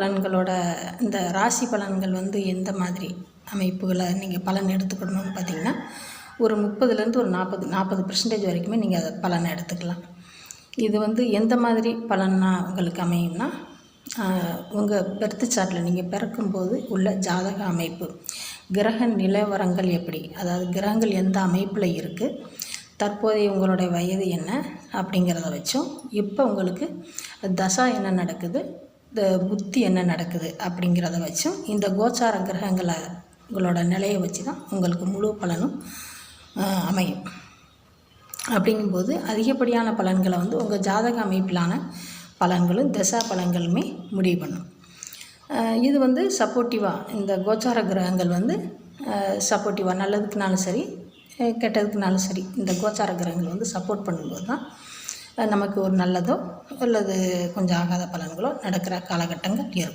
பலன்களோட இந்த ராசி பலன்கள் வந்து எந்த மாதிரி அமைப்புகளை நீங்கள் பலன் எடுத்துக்கணும்னு பார்த்தீங்கன்னா ஒரு முப்பதுலேருந்து ஒரு நாற்பது நாற்பது பர்சன்டேஜ் வரைக்குமே நீங்கள் அதை பலனை எடுத்துக்கலாம். இது வந்து எந்த மாதிரி பலன்னா உங்களுக்கு அமையும்னா உங்கள் பெர்த்து சார்ட்டில் நீங்கள் பிறக்கும்போது உள்ள ஜாதக அமைப்பு. கிரக நிலவரங்கள் எப்படி? அதாவது கிரகங்கள் எந்த அமைப்பில் இருக்குது தற்போதைய உங்களுடைய வயது என்ன? அப்படிங்கிறத வச்சும் இப்போ உங்களுக்கு தசா என்ன நடக்குது? புத்தி என்ன நடக்குது அப்படிங்கிறத வச்சும் இந்த கோச்சார கிரகங்களை உங்களோட நிலையை வச்சு தான் உங்களுக்கு முழு பலனும் அமையும். அப்படிங்கும்போது அதிகப்படியான பலன்களை வந்து உங்கள் ஜாதக அமைப்பிலான பலன்களும் தசா பலன்களுமே முடிவு பண்ணும். இது வந்து சப்போர்ட்டிவாக இந்த கோச்சார கிரகங்கள் வந்து சப்போர்ட்டிவாக நல்லதுக்குனாலும் சரி கெட்டதுக்குனாலும் சரி இந்த கோச்சார கிரகங்கள் வந்து சப்போர்ட் பண்ணும்போது தான் நமக்கு ஒரு நல்லதோ அல்லது கொஞ்சம் ஆகாத பலன்களோ நடக்கிற காலகட்டங்கள் இருக்கும்.